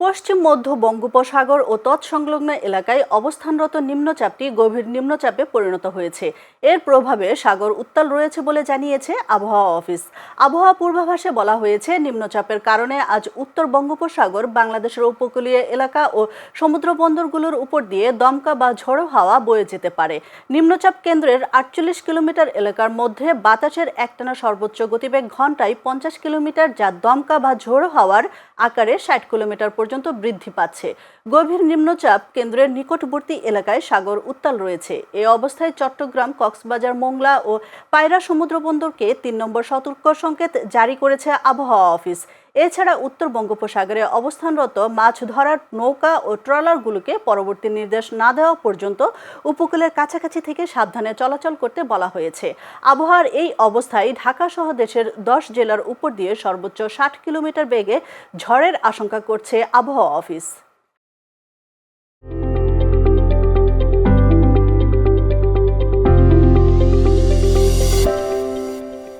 পশ্চিম, মধ্য বঙ্গোপসাগর ও তৎসংলগ্ন এলাকায় অবস্থানরত নিম্নচাপটি গভীর নিম্নচাপে পরিণত হয়েছে। এর প্রভাবে সাগর উত্তাল রয়েছে বলে জানিয়েছে আবহাওয়া অফিস। আবহাওয়া পূর্বাভাসে বলা হয়েছে, নিম্নচাপের কারণে আজ উত্তর বঙ্গোপসাগর, বাংলাদেশের উপকূলীয় এলাকা ও সমুদ্র বন্দরগুলোর উপর দিয়ে দমকা বা ঝড়ো হাওয়া বয়ে যেতে পারে। নিম্নচাপ কেন্দ্রের আটচল্লিশ কিলোমিটার এলাকার মধ্যে বাতাসের একটানা সর্বোচ্চ গতিবেগ ঘন্টায় পঞ্চাশ কিলোমিটার, যা দমকা বা ঝোড়ো হাওয়ার আকারে ষাট কিলোমিটার বৃদ্ধি পাচ্ছে। গভীর নিম্নচাপ কেন্দ্রের নিকটবর্তী এলাকায় সাগর উত্তাল রয়েছে। এ অবস্থায় চট্টগ্রাম, কক্সবাজার, মোংলা ও পায়রা সমুদ্র বন্দরকে তিন নম্বর সতর্ক সংকেত জারি করেছে আবহাওয়া অফিস। এছাড়া উত্তর বঙ্গোপসাগরে অবস্থানরত মাছ ধরার নৌকা ও ট্রলারগুলোকে পরবর্তী নির্দেশ না দেওয়া পর্যন্ত উপকূলের কাছাকাছি থেকে সাবধানে চলাচল করতে বলা হয়েছে। আবহাওয়ার এই অবস্থায় ঢাকা সহ দেশের দশ জেলার উপর দিয়ে সর্বোচ্চ ষাট কিলোমিটার বেগে ঝড়ের আশঙ্কা করছে আবহাওয়া অফিস।